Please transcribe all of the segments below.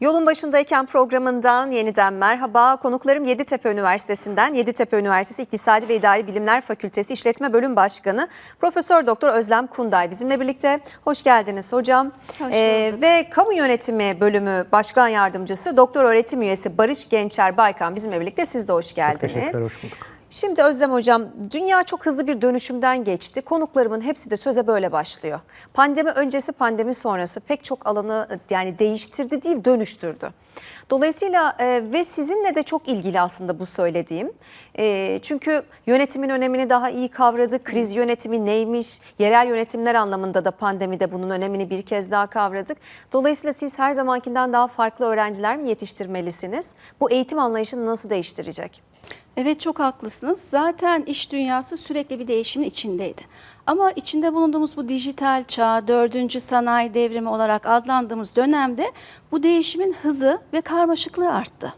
Yolun başındayken programından yeniden merhaba. Konuklarım Yeditepe Üniversitesi'nden Yeditepe Üniversitesi İktisadi ve İdari Bilimler Fakültesi İşletme Bölüm Başkanı Profesör Doktor Özlem Kunday bizimle birlikte. Hoş geldiniz hocam. Hoş Ee, ve Kamu Yönetimi Bölümü Başkan Yardımcısı Doktor Öğretim Üyesi Barış Gençer Baykan bizimle birlikte. Siz de hoş geldiniz. Teşekkürler, hoş bulduk. Şimdi Özlem Hocam, dünya çok hızlı bir dönüşümden geçti. Konuklarımın hepsi de söze böyle başlıyor. Pandemi öncesi, pandemi sonrası pek çok alanı yani değiştirdi değil, dönüştürdü. Dolayısıyla e, ve sizinle de çok ilgili aslında bu söylediğim. E, çünkü yönetimin önemini daha iyi kavradık. Kriz yönetimi neymiş? Yerel yönetimler anlamında da pandemide bunun önemini bir kez daha kavradık. Dolayısıyla siz her zamankinden daha farklı öğrenciler mi yetiştirmelisiniz? Bu eğitim anlayışını nasıl değiştirecek? Evet çok haklısınız. Zaten iş dünyası sürekli bir değişimin içindeydi. Ama içinde bulunduğumuz bu dijital çağ, dördüncü sanayi devrimi olarak adlandığımız dönemde bu değişimin hızı ve karmaşıklığı arttı.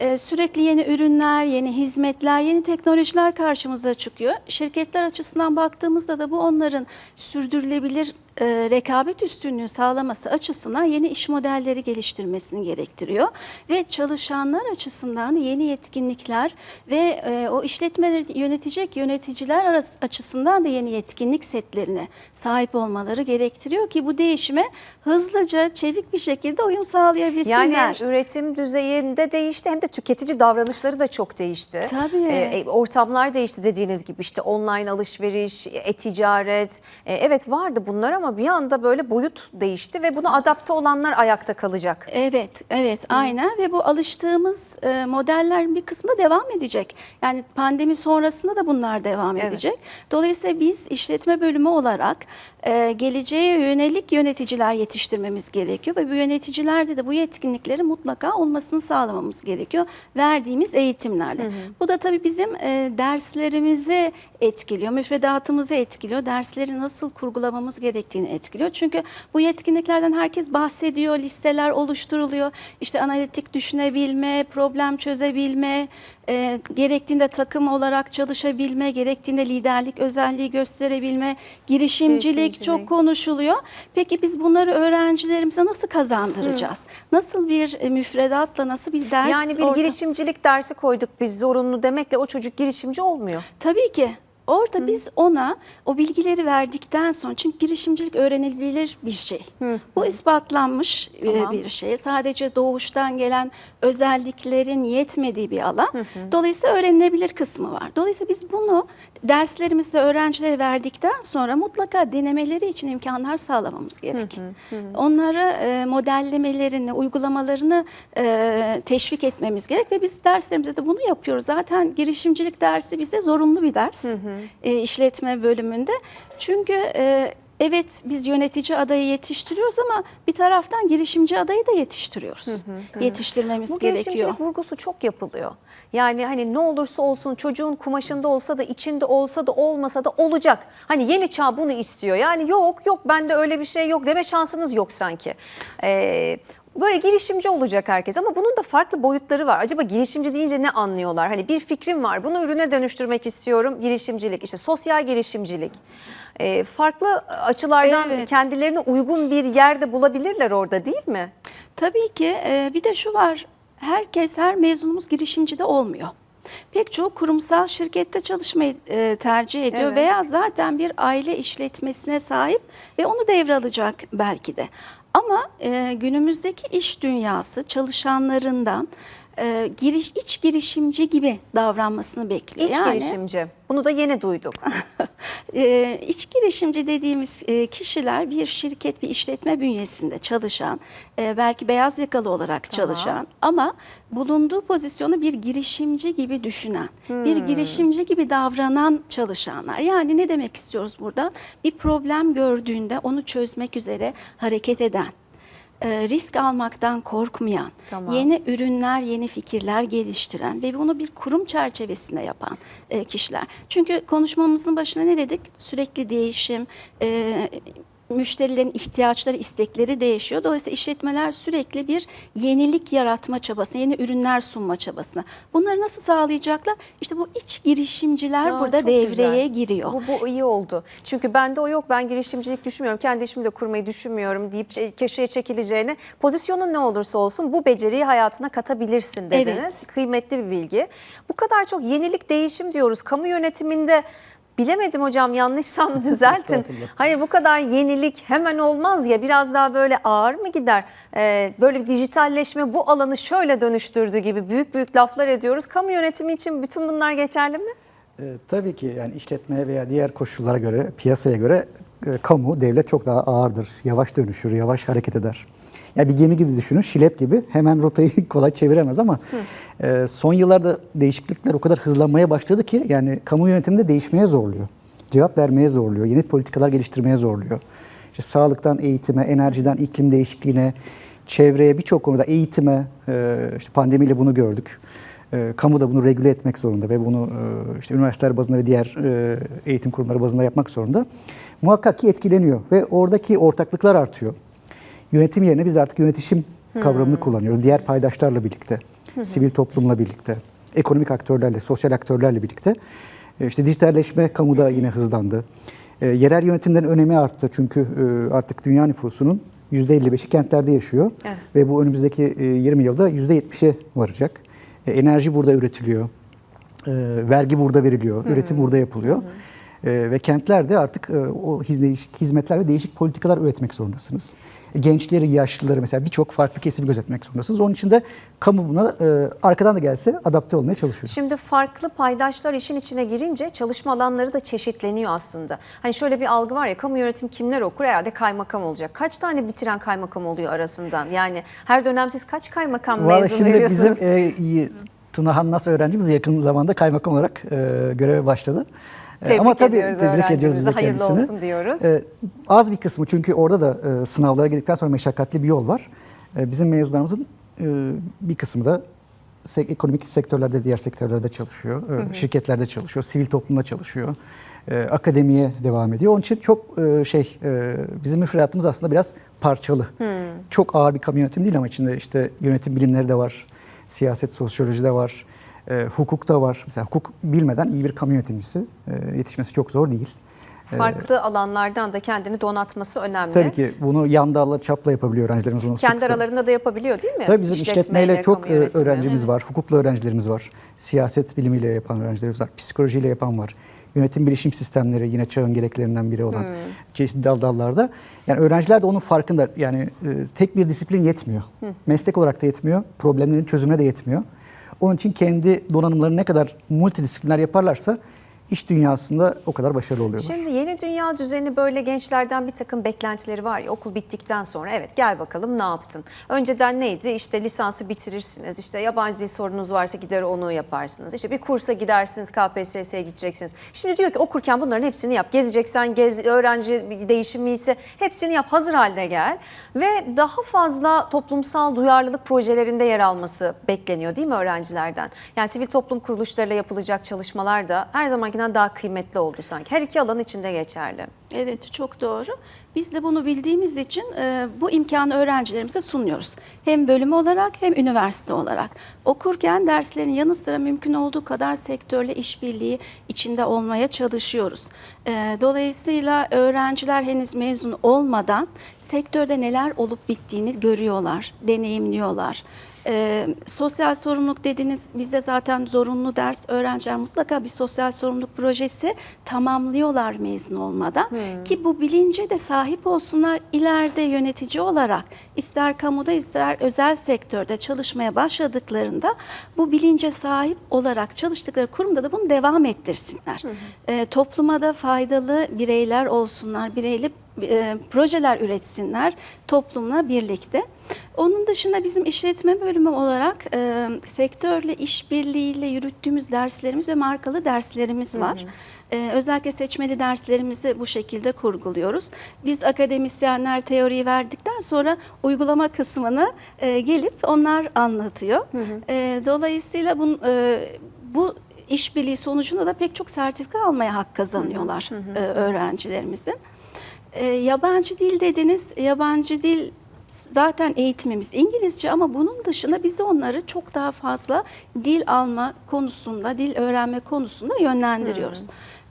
Ee, sürekli yeni ürünler, yeni hizmetler, yeni teknolojiler karşımıza çıkıyor. Şirketler açısından baktığımızda da bu onların sürdürülebilir e, rekabet üstünlüğü sağlaması açısından yeni iş modelleri geliştirmesini gerektiriyor ve çalışanlar açısından yeni yetkinlikler ve e, o işletmeleri yönetecek yöneticiler arası açısından da yeni yetkinlik setlerine sahip olmaları gerektiriyor ki bu değişime hızlıca, çevik bir şekilde uyum sağlayabilsinler. Yani hem üretim düzeyinde değişti hem de tüketici davranışları da çok değişti. Tabii. Ee, e, ortamlar değişti dediğiniz gibi işte online alışveriş, e-ticaret. E, evet vardı bunlar ama bir anda böyle boyut değişti ve buna adapte olanlar ayakta kalacak. Evet, evet aynen ve bu alıştığımız e, modellerin bir kısmı devam edecek. Yani pandemi sonrasında da bunlar devam Evet. edecek. Dolayısıyla biz işletme bölümü olarak e, geleceğe yönelik yöneticiler yetiştirmemiz gerekiyor ve bu yöneticilerde de bu yetkinlikleri mutlaka olmasını sağlamamız gerekiyor verdiğimiz eğitimlerle. Bu da tabii bizim e, derslerimizi etkiliyor, müfredatımızı etkiliyor, dersleri nasıl kurgulamamız gerektiğini etkiliyor. Çünkü bu yetkinliklerden herkes bahsediyor, listeler oluşturuluyor. İşte analitik düşünebilme, problem çözebilme, e, gerektiğinde takım olarak çalışabilme, gerektiğinde liderlik özelliği gösterebilme, girişimcilik, Girişimcilik. çok konuşuluyor. Peki biz bunları öğrencilerimize nasıl kazandıracağız? Nasıl bir e, müfredatla, nasıl bir ders Yani bir orta- girişimcilik dersi koyduk biz zorunlu demekle o çocuk girişimci olmuyor. Tabii ki. Orada biz ona o bilgileri verdikten sonra çünkü girişimcilik öğrenilebilir bir şey. Bu ispatlanmış e, Tamam. bir şey. Sadece doğuştan gelen özelliklerin yetmediği bir alan. Dolayısıyla öğrenilebilir kısmı var. Dolayısıyla biz bunu derslerimizde öğrencilere verdikten sonra mutlaka denemeleri için imkanlar sağlamamız gerek. Onlara e, modellemelerini, uygulamalarını e, teşvik etmemiz gerek ve biz derslerimizde de bunu yapıyoruz. Zaten girişimcilik dersi bize zorunlu bir ders e, işletme bölümünde. Çünkü e, evet biz yönetici adayı yetiştiriyoruz ama bir taraftan girişimci adayı da yetiştiriyoruz. Yetiştirmemiz Bu gerekiyor. girişimcilik vurgusu çok yapılıyor. Yani hani ne olursa olsun çocuğun kumaşında olsa da içinde olsa da olmasa da olacak. Hani yeni çağ bunu istiyor. Yani yok yok bende öyle bir şey yok deme şansınız yok sanki. Ee, Böyle girişimci olacak herkes ama bunun da farklı boyutları var. Acaba girişimci deyince ne anlıyorlar? Hani bir fikrim var bunu ürüne dönüştürmek istiyorum girişimcilik işte sosyal girişimcilik. Ee, farklı açılardan Evet. kendilerine uygun bir yerde bulabilirler orada değil mi? Tabii ki e, bir de şu var. Herkes, her mezunumuz girişimci de olmuyor. Pek çok kurumsal şirkette çalışmayı e, tercih ediyor Evet. veya zaten bir aile işletmesine sahip ve onu devralacak belki de. Ama e, günümüzdeki iş dünyası çalışanlarından e, giriş iç girişimci gibi davranmasını bekliyor. İç girişimci. Bunu da yeni duyduk. e, iç girişimci dediğimiz e, kişiler bir şirket, bir işletme bünyesinde çalışan, e, belki beyaz yakalı olarak çalışan ama bulunduğu pozisyonu bir girişimci gibi düşünen, bir girişimci gibi davranan çalışanlar. Yani ne demek istiyoruz burada? Bir problem gördüğünde onu çözmek üzere hareket eden risk almaktan korkmayan, Tamam. yeni ürünler, yeni fikirler geliştiren ve bunu bir kurum çerçevesinde yapan e, kişiler. Çünkü konuşmamızın başına ne dedik? Sürekli değişim, e, müşterilerin ihtiyaçları, istekleri değişiyor. Dolayısıyla işletmeler sürekli bir yenilik yaratma çabasına, yeni ürünler sunma çabasına. Bunları nasıl sağlayacaklar? İşte bu iç girişimciler Aa, burada devreye güzel. giriyor. Bu, bu iyi oldu. Çünkü bende o yok. Ben girişimcilik düşünmüyorum. Kendi işimi de kurmayı düşünmüyorum deyip köşeye çekileceğine pozisyonun ne olursa olsun bu beceriyi hayatına katabilirsin dediniz. Evet. Kıymetli bir bilgi. Bu kadar çok yenilik değişim diyoruz. Kamu yönetiminde Bilemedim hocam yanlışsam düzeltin. Hayır bu kadar yenilik hemen olmaz ya biraz daha böyle ağır mı gider? Ee, böyle bir dijitalleşme bu alanı şöyle dönüştürdü gibi büyük büyük laflar ediyoruz. Kamu yönetimi için bütün bunlar geçerli mi? E, tabii ki yani işletmeye veya diğer koşullara göre, piyasaya göre e, kamu, devlet çok daha ağırdır. Yavaş dönüşür, yavaş hareket eder. Yani bir gemi gibi düşünün, şilep gibi hemen rotayı kolay çeviremez ama e, son yıllarda değişiklikler o kadar hızlanmaya başladı ki yani kamu yönetiminde değişmeye zorluyor. Cevap vermeye zorluyor, yeni politikalar geliştirmeye zorluyor. İşte sağlıktan eğitime, enerjiden iklim değişikliğine, çevreye birçok konuda eğitime, e, işte pandemiyle bunu gördük. E, kamu da bunu regüle etmek zorunda ve bunu e, işte üniversiteler bazında ve diğer e, eğitim kurumları bazında yapmak zorunda. Muhakkak ki etkileniyor ve oradaki ortaklıklar artıyor. Yönetim yerine biz artık yönetişim kavramını kullanıyoruz. Diğer paydaşlarla birlikte, sivil toplumla birlikte, ekonomik aktörlerle, sosyal aktörlerle birlikte. E, İşte dijitalleşme kamuda yine hızlandı. E, yerel yönetimlerin önemi arttı çünkü e, artık dünya nüfusunun %55'i kentlerde yaşıyor. Evet. Ve bu önümüzdeki e, 20 yılda %70'e varacak. E, enerji burada üretiliyor. E, vergi burada veriliyor. Üretim burada yapılıyor. E, ve kentlerde artık e, o hizmetler ve değişik politikalar üretmek zorundasınız. Gençleri, yaşlıları mesela birçok farklı kesimi gözetmek zorundasınız. Onun için de kamu buna e, arkadan da gelse adapte olmaya çalışıyor. Şimdi farklı paydaşlar işin içine girince çalışma alanları da çeşitleniyor aslında. Hani şöyle bir algı var ya kamu yönetim kimler okur herhalde kaymakam olacak. Kaç tane bitiren kaymakam oluyor arasından? Yani her dönem siz kaç kaymakam Vallahi mezun şimdi veriyorsunuz? bizim e, Tuna Hannas öğrencimiz yakın zamanda kaymakam olarak e, göreve başladı. E, Tebrik ediyoruz öğrencimizi, biz de hayırlı kendisini. olsun diyoruz. E, az bir kısmı çünkü orada da e, sınavlara girdikten sonra meşakkatli bir yol var. E, bizim mezunlarımızın e, bir kısmı da sek- ekonomik sektörlerde, diğer sektörlerde çalışıyor. E, Şirketlerde çalışıyor, sivil toplumda çalışıyor. E, akademiye devam ediyor. Onun için çok e, şey e, bizim müfredatımız aslında biraz parçalı. Çok ağır bir kamu yönetimi değil ama içinde işte yönetim bilimleri de var, siyaset, sosyoloji de var, e, hukuk da var. Mesela hukuk bilmeden iyi bir kamu yönetimcisi e, yetişmesi çok zor değil. E, Farklı alanlardan da kendini donatması önemli. Tabii ki bunu yan dalla çapla yapabiliyor öğrencilerimiz. Bunu sık Kendi sık- aralarında da yapabiliyor değil mi? Tabii bizim İşletmeyle işletmeyle çok e, öğrencimiz var, hukukla öğrencilerimiz var, siyaset bilimiyle yapan öğrencilerimiz var, psikolojiyle yapan var. Yönetim bilişim sistemleri yine çağın gereklerinden biri olan çeşitli dal dallarda. Yani öğrenciler de onun farkında. Yani e, tek bir disiplin yetmiyor. Meslek olarak da yetmiyor, problemlerin çözümüne de yetmiyor. Onun için kendi donanımlarını ne kadar multidisipliner yaparlarsa iş dünyasında o kadar başarılı oluyorlar. Şimdi yeni dünya düzeni böyle gençlerden bir takım beklentileri var ya okul bittikten sonra evet gel bakalım ne yaptın? Önceden neydi işte lisansı bitirirsiniz işte yabancı dil sorunuz varsa gider onu yaparsınız. İşte bir kursa gidersiniz KPSS'ye gideceksiniz. Şimdi diyor ki okurken bunların hepsini yap. Gezeceksen gez öğrenci değişimi ise hepsini yap hazır halde gel. Ve daha fazla toplumsal duyarlılık projelerinde yer alması bekleniyor değil mi öğrencilerden? Yani sivil toplum kuruluşlarıyla yapılacak çalışmalar da her zamankinden daha kıymetli oldu sanki. Her iki alan içinde geçerli. Evet çok doğru. Biz de bunu bildiğimiz için e, bu imkanı öğrencilerimize sunuyoruz. Hem bölüm olarak hem üniversite olarak. Okurken derslerin yanı sıra mümkün olduğu kadar sektörle işbirliği içinde olmaya çalışıyoruz. E, dolayısıyla öğrenciler henüz mezun olmadan sektörde neler olup bittiğini görüyorlar, deneyimliyorlar. E, sosyal sorumluluk dediniz bizde zaten zorunlu ders öğrenciler mutlaka bir sosyal sorumluluk projesi tamamlıyorlar mezun olmadan ki bu bilince de sahip olsunlar ileride yönetici olarak ister kamuda ister özel sektörde çalışmaya başladıklarında bu bilince sahip olarak çalıştıkları kurumda da bunu devam ettirsinler. E, topluma da faydalı bireyler olsunlar, bireyli e, projeler üretsinler toplumla birlikte. Onun dışında bizim işletme bölümü olarak e, sektörle işbirliğiyle yürüttüğümüz derslerimiz ve markalı derslerimiz var. E, özellikle seçmeli derslerimizi bu şekilde kurguluyoruz. Biz akademisyenler teoriyi verdikten sonra uygulama kısmını e, gelip onlar anlatıyor. E, dolayısıyla bun, e, bu işbirliği sonucunda da pek çok sertifika almaya hak kazanıyorlar e, öğrencilerimizin. E, yabancı dil dediniz. Yabancı dil zaten eğitimimiz İngilizce ama bunun dışında biz onları çok daha fazla dil alma konusunda, dil öğrenme konusunda yönlendiriyoruz.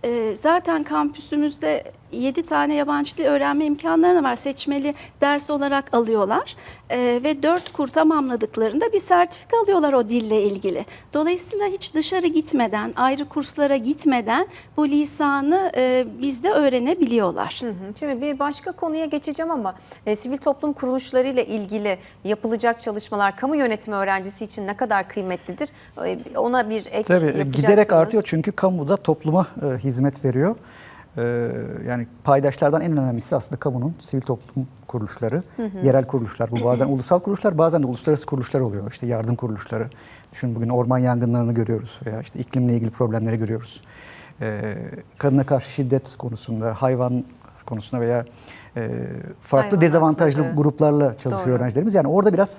E, zaten kampüsümüzde 7 tane yabancı dil öğrenme imkanları var. Seçmeli ders olarak alıyorlar E, ve 4 kur tamamladıklarında bir sertifika alıyorlar o dille ilgili. Dolayısıyla hiç dışarı gitmeden, ayrı kurslara gitmeden bu lisanı e, bizde öğrenebiliyorlar. Hı hı. Şimdi bir başka konuya geçeceğim ama e, sivil toplum kuruluşlarıyla ilgili yapılacak çalışmalar kamu yönetimi öğrencisi için ne kadar kıymetlidir? E, ona bir ek Tabii yapacaksanız. giderek artıyor çünkü kamuda topluma e, hizmet veriyor. E, yani paydaşlardan en önemlisi aslında kamunun sivil toplum kuruluşları, yerel kuruluşlar. Bu bazen ulusal kuruluşlar, bazen de uluslararası kuruluşlar oluyor. İşte yardım kuruluşları. Düşün bugün orman yangınlarını görüyoruz veya işte iklimle ilgili problemleri görüyoruz. E, kadına karşı şiddet konusunda, hayvan konusunda veya e, farklı Hayvan dezavantajlı hakları. gruplarla çalışıyor Doğru. öğrencilerimiz. Yani orada biraz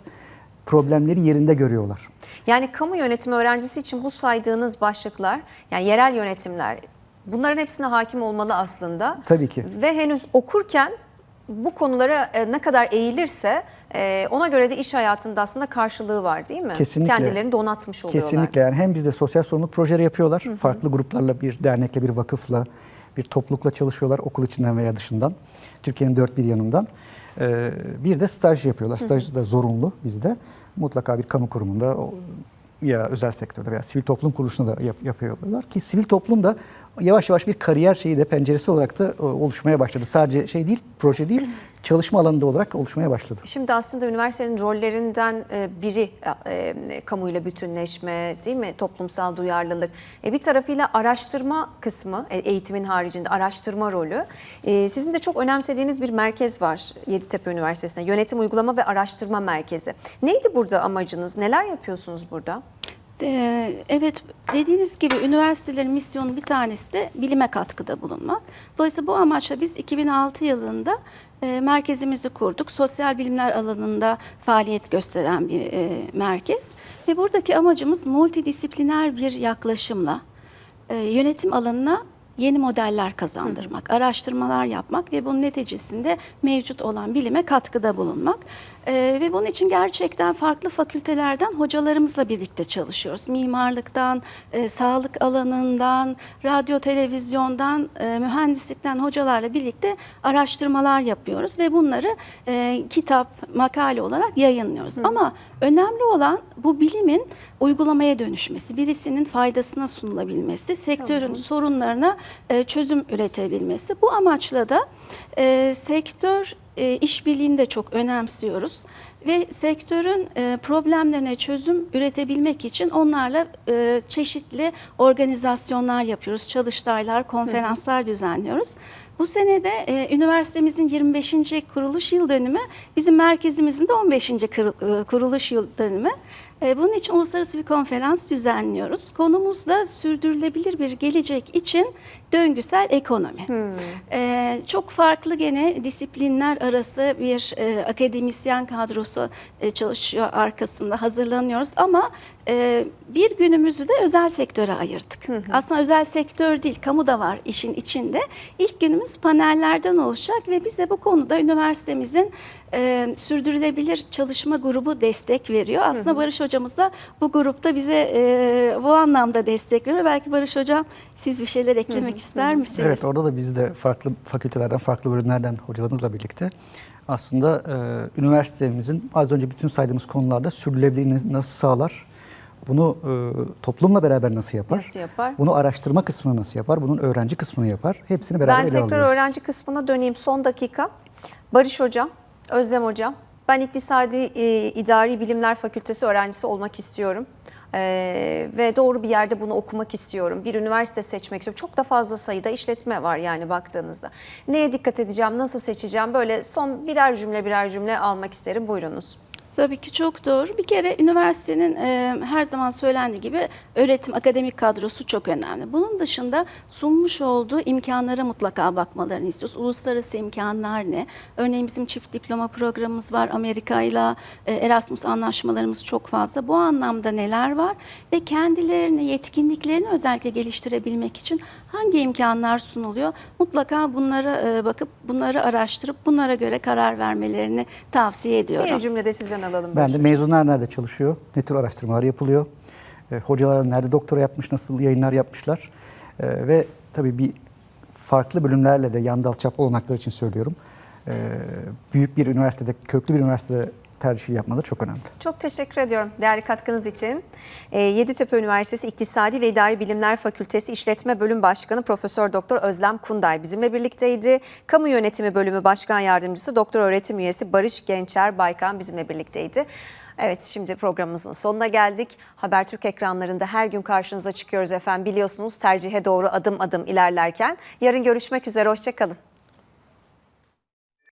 problemleri yerinde görüyorlar. Yani kamu yönetimi öğrencisi için bu saydığınız başlıklar yani yerel yönetimler bunların hepsine hakim olmalı aslında. Tabii ki. Ve henüz okurken bu konulara e, ne kadar eğilirse e, ona göre de iş hayatında aslında karşılığı var değil mi? Kesinlikle. Kendilerini donatmış oluyorlar. Kesinlikle yani hem bizde sosyal sorumluluk projeleri yapıyorlar. Farklı gruplarla bir dernekle, bir vakıfla, bir toplulukla çalışıyorlar okul içinden veya dışından. Türkiye'nin dört bir yanından. Ee, bir de staj yapıyorlar. Staj da zorunlu bizde. Mutlaka bir kamu kurumunda ya özel sektörde veya sivil toplum kuruluşunda da yap- yapıyorlar ki sivil toplum da yavaş yavaş bir kariyer şeyi de penceresi olarak da e, oluşmaya başladı. Sadece şey değil, proje değil, çalışma alanında olarak oluşmaya başladı. Şimdi aslında üniversitenin rollerinden e, biri e, kamuyla bütünleşme değil mi? Toplumsal duyarlılık. Bir tarafıyla araştırma kısmı eğitimin haricinde araştırma rolü. Sizin de çok önemsediğiniz bir merkez var Yeditepe Üniversitesi'nde. Yönetim Uygulama ve Araştırma Merkezi. Neydi burada amacınız? Neler yapıyorsunuz burada? Ee, Evet dediğiniz gibi üniversitelerin misyonu bir tanesi de bilime katkıda bulunmak. Dolayısıyla bu amaçla biz 2006 yılında e, merkezimizi kurduk. Sosyal bilimler alanında faaliyet gösteren bir e, merkez. Ve buradaki amacımız multidisipliner bir yaklaşımla e, yönetim alanına yeni modeller kazandırmak, araştırmalar yapmak ve bunun neticesinde mevcut olan bilime katkıda bulunmak. Ee, ve bunun için gerçekten farklı fakültelerden hocalarımızla birlikte çalışıyoruz. Mimarlıktan, e, sağlık alanından, radyo, televizyondan, e, mühendislikten hocalarla birlikte araştırmalar yapıyoruz ve bunları e, kitap, makale olarak yayınlıyoruz. Ama önemli olan bu bilimin uygulamaya dönüşmesi, birisinin faydasına sunulabilmesi, sektörün sorunlarına e, çözüm üretebilmesi. Bu amaçla da e, sektör e, işbirliğini de çok önemsiyoruz ve sektörün e, problemlerine çözüm üretebilmek için onlarla e, çeşitli organizasyonlar yapıyoruz, çalıştaylar, konferanslar düzenliyoruz. Bu sene de e, üniversitemizin 25. kuruluş yıl dönümü, bizim merkezimizin de 15. kır- e, kuruluş yıl dönümü. E, Bunun için uluslararası bir konferans düzenliyoruz. Konumuz da sürdürülebilir bir gelecek için döngüsel ekonomi. E, çok farklı gene disiplinler arası bir e, akademisyen kadrosu e, çalışıyor arkasında hazırlanıyoruz ama e, bir günümüzü de özel sektöre ayırdık. Aslında özel sektör değil, kamu da var işin içinde. İlk günümüz panellerden oluşacak ve bize bu konuda üniversitemizin e, sürdürülebilir çalışma grubu destek veriyor. Aslında Barış hocamız da bu grupta bize e, bu anlamda destek veriyor. Belki Barış hocam siz bir şeyler eklemek ister misiniz? Evet orada da biz de farklı fakültelerden, farklı bölümlerden hocalarımızla birlikte aslında e, üniversitemizin az önce bütün saydığımız konularda sürdürülebilirliğini nasıl sağlar? Bunu e, toplumla beraber nasıl yapar? Nasıl yapar? Bunu araştırma kısmını nasıl yapar? Bunun öğrenci kısmını yapar? Hepsini beraber Ben ele tekrar alıyoruz. öğrenci kısmına döneyim son dakika. Barış Hocam, Özlem Hocam. Ben İktisadi e, İdari Bilimler Fakültesi öğrencisi olmak istiyorum. Ee, ve doğru bir yerde bunu okumak istiyorum. Bir üniversite seçmek istiyorum. Çok da fazla sayıda işletme var yani baktığınızda. Neye dikkat edeceğim, nasıl seçeceğim? Böyle son birer cümle birer cümle almak isterim. Buyurunuz. Tabii ki çok doğru. Bir kere üniversitenin e, her zaman söylendiği gibi öğretim akademik kadrosu çok önemli. Bunun dışında sunmuş olduğu imkanlara mutlaka bakmalarını istiyoruz. Uluslararası imkanlar ne? Örneğin bizim çift diploma programımız var. Amerika ile e, Erasmus anlaşmalarımız çok fazla. Bu anlamda neler var? Ve kendilerini, yetkinliklerini özellikle geliştirebilmek için hangi imkanlar sunuluyor? Mutlaka bunlara e, bakıp bunları araştırıp bunlara göre karar vermelerini tavsiye ediyorum. Bir cümlede sizden alalım. Ben de Hocam. mezunlar nerede çalışıyor, ne tür araştırmalar yapılıyor, e, hocalar nerede doktora yapmış, nasıl yayınlar yapmışlar E, ve tabii bir farklı bölümlerle de yan dal çap olanakları için söylüyorum. E, büyük bir üniversitede, köklü bir üniversitede tercih yapmaları çok önemli. Çok teşekkür ediyorum değerli katkınız için. Ee, Yeditepe Üniversitesi İktisadi ve İdari Bilimler Fakültesi İşletme Bölüm Başkanı Profesör Doktor Özlem Kunday bizimle birlikteydi. Kamu Yönetimi Bölümü Başkan Yardımcısı Doktor Öğretim Üyesi Barış Gençer Baykan bizimle birlikteydi. Evet şimdi programımızın sonuna geldik. Habertürk ekranlarında her gün karşınıza çıkıyoruz efendim. Biliyorsunuz tercihe doğru adım adım ilerlerken. Yarın görüşmek üzere hoşçakalın.